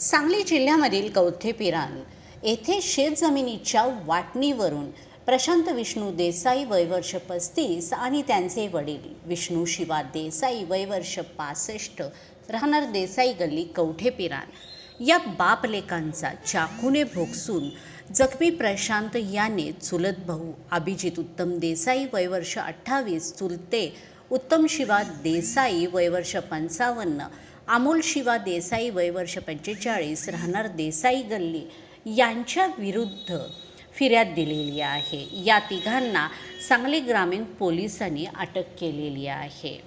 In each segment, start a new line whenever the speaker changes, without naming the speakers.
सांगली जिल्ह्यामधील कवठेपिरान येथे शेतजमिनीच्या वाटणीवरून प्रशांत विष्णू देसाई वयवर्ष पस्तीस आणि त्यांचे वडील विष्णू शिवा देसाई वयवर्ष पासष्ट राहणार देसाई गल्ली कवठेपिरान या बापलेकांचा चाकूने भोगसून जखमी प्रशांत याने चुलत भाऊ अभिजित उत्तम देसाई वयवर्ष अठ्ठावीस चुलते उत्तम शिवा देसाई वयवर्ष पंचावन्न अमोल शिवा देसाई वय वर्ष पंचेचाळीस राहणार देसाई गल्ली यांच्या विरुद्ध फिर्याद दिलेली आहे. या तिघांना सांगली ग्रामीण पोलिसांनी अटक केलेली आहे.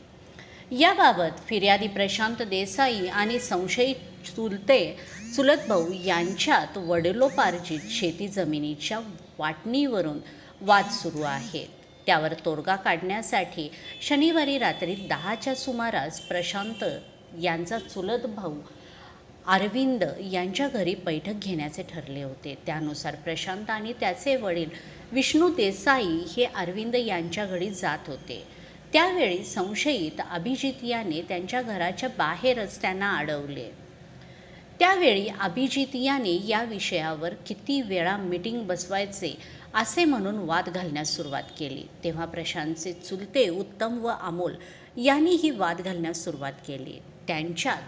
याबाबत फिर्यादी प्रशांत देसाई आणि संशयित चुलते चुलत भाऊ यांच्यात वडिलोपार्जित शेती जमिनीच्या वाटणीवरून वाद सुरू आहे त्यावर तोडगा काढण्यासाठी शनिवारी रात्री दहाच्या सुमारास प्रशांत यांचा चुलत भाऊ अरविंद यांच्या घरी बैठक घेण्याचे ठरले होते. त्यानुसार प्रशांत आणि त्याचे वडील विष्णू देसाई हे अरविंद यांच्या घरी जात होते. त्यावेळी संशयित अभिजित याने त्यांच्या घराच्या बाहेरच त्यांना अडवले. त्यावेळी अभिजित याने या विषयावर किती वेळा मीटिंग बसवायचे असे म्हणून वाद घालण्यास सुरुवात केली. तेव्हा प्रशांतचे चुलते उत्तम व अमोल यांनी ही वाद घालण्यास सुरुवात केली. त्यांच्यात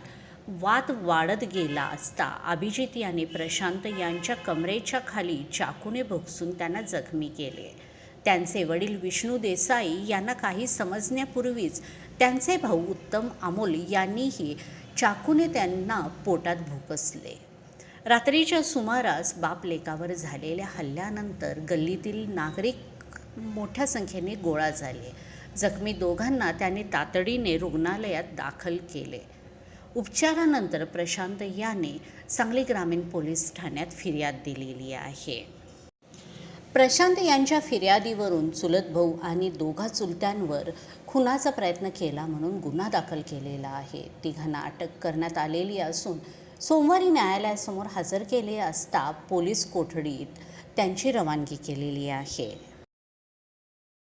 वाद वाढत गेला असता अभिजित याने प्रशांत यांच्या कमरेच्या खाली चाकूने भोगसून त्यांना जखमी केले. त्यांचे वडील विष्णू देसाई यांना काही समजण्यापूर्वीच त्यांचे भाऊ उत्तम अमोल यांनीही चाकूने त्यांना पोटात भोकसले. रात्रीच्या सुमारास बाप लेकावर झालेल्या हल्ल्यानंतर गल्लीतील नागरिक मोठ्या संख्येने गोळा झाले. जखमी दोघांना त्यांनी तातडीने रुग्णालयात दाखल केले. उपचारानंतर प्रशांत याने सांगली ग्रामीण पोलीस ठाण्यात फिर्याद दिलेली आहे. प्रशांत यांच्या फिर्यादीवरून चुलत भाऊ आणि दोघा चुलत्यांवर खुनाचा प्रयत्न केला म्हणून गुन्हा दाखल केलेला आहे. तिघांना अटक करण्यात आलेली असून सोमवारी न्यायालयासमोर हजर केले असता पोलीस कोठडीत त्यांची रवानगी केलेली आहे.